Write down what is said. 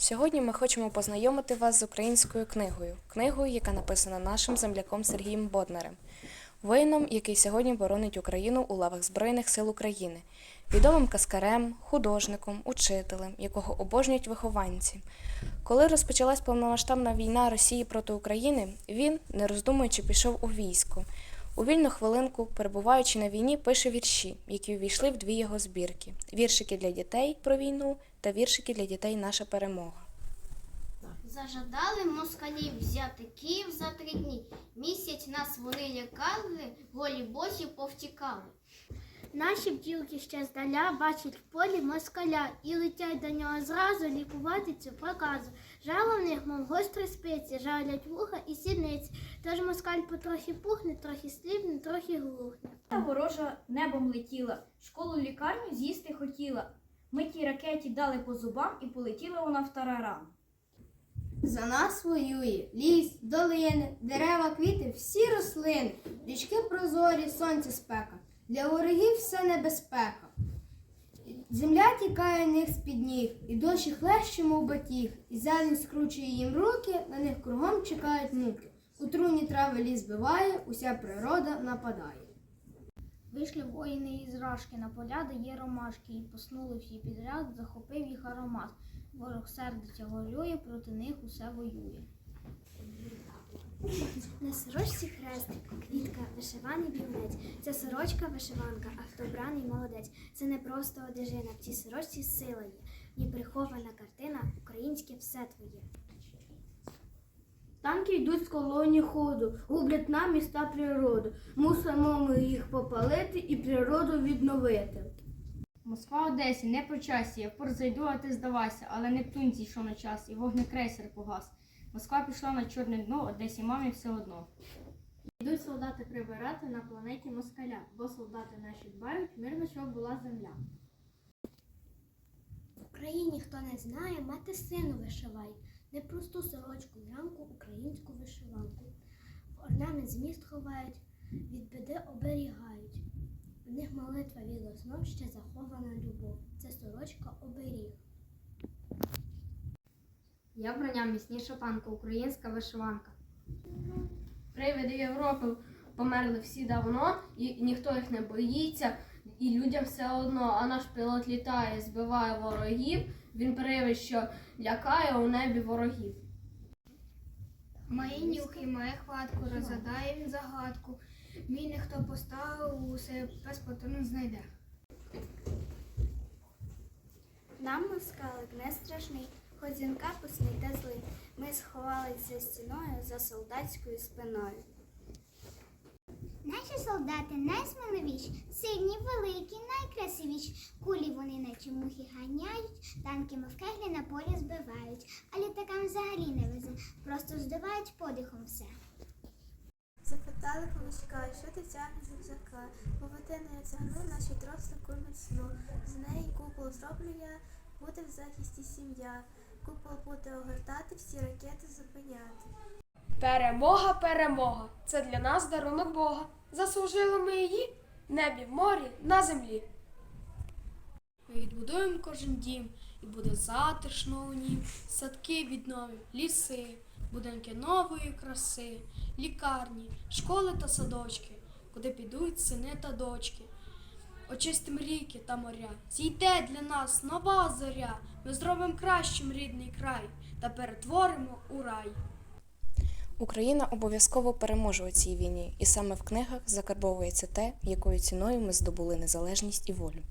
Сьогодні ми хочемо познайомити вас з українською книгою, книгою, яка написана нашим земляком Сергієм Боднарем, воїном, який сьогодні боронить Україну у лавах Збройних сил України, відомим каскарем, художником, учителем, якого обожнюють вихованці. Коли розпочалась повномасштабна війна Росії проти України, він, не роздумуючи, пішов у військо. У вільну хвилинку, перебуваючи на війні, пише вірші, які увійшли в дві його збірки: віршики для дітей про війну та віршики для дітей Наша перемога. Зажадали москалів взяти Київ за три дні. Місяць нас вони лякали, голі босі повтікали. Наші бджілки ще здаля бачать в полі москаля і летять до нього зразу лікувати цю проказу. Жало мов гострі спиці, жалять вуха і сідниці. Тож москаль потрохи пухне, трохи сліпне, трохи глухне. Та ворожа небом летіла, школу лікарню з'їсти хотіла. Ми тій ракеті дали по зубам і полетіла вона в тарарам. За нас воює ліс, долини, дерева, квіти, всі рослини, річки прозорі, сонце спека. Для ворогів все небезпека. Земля тікає в них з-під ніг, і дощі хлеще, мов батіг, і зелень скручує їм руки, на них кругом чекають муки. У труні трави ліс збиває, уся природа нападає. Вийшли воїни із рашки на поля, де є ромашки, і поснули всі підряд, захопив їх аромат. Ворог сердиться горює, проти них усе воює. На сорочці хрестик, квітка, вишиваний вінець. Це сорочка вишиванка, а хто браний молодець. Це не просто одежина, в цій сорочці сила є. В ній прихована картина, українське все твоє. Танки йдуть з колоні ходу, гублять нам міста природу. Мусимо ми їх попалити і природу відновити. Москва Одесі, не по часі, я впор зайду, а ти здавайся, але Нептун зійшов на час, і вогнекрейсер погас. Москва пішла на чорне дно, Одесі мамі все одно. Йдуть солдати прибирати на планеті москаля, бо солдати наші дбають, мирно, щоб була земля. В Україні, хто не знає, мати сину вишиває. Не просту сорочку, лямку, українську вишиванку. В орнамент зміст ховають, від біди оберігають. В них молитва від основ ще захована любов. Це сорочка оберіг. Я броня міцніша панка, українська вишиванка. Привиди Європи померли всі давно, і ніхто їх не боїться, і людям все одно. А наш пілот літає, збиває ворогів. Він привид, що лякає у небі ворогів. Має нюх і має хватку, розгадає він загадку. Мій не хто поставив, усе без патрон знайде. Нам москалик не страшний, хоч дзвінка пусний та злий. Ми сховались за стіною за солдатською спиною. Наші солдати найсміливіші, сильні, великі, найкрасивіші. Кулі вони наче мухи ганяють, танки мов кеглі на полі збивають, а літакам взагалі не везе, просто здувають подихом все. Запитали помічка, що ти тягнеш з рюкзака. Поведено я тягну наші тростику міцну. З неї купол зроблю я, буде в захисті сім'я. Купол буде огортати, всі ракети зупиняти. Перемога, перемога! Це для нас дарунок Бога. Заслужили ми її в небі, в морі, на землі. Ми відбудуємо кожен дім, і буде затишно у нім. Садки віднові, ліси, будинки нової краси, лікарні, школи та садочки, куди підуть сини та дочки. Очистим ріки та моря, зійде для нас нова зоря. Ми зробимо кращим рідний край та перетворимо у рай. Україна обов'язково переможе у цій війні, і саме в книгах закарбовується те, якою ціною ми здобули незалежність і волю.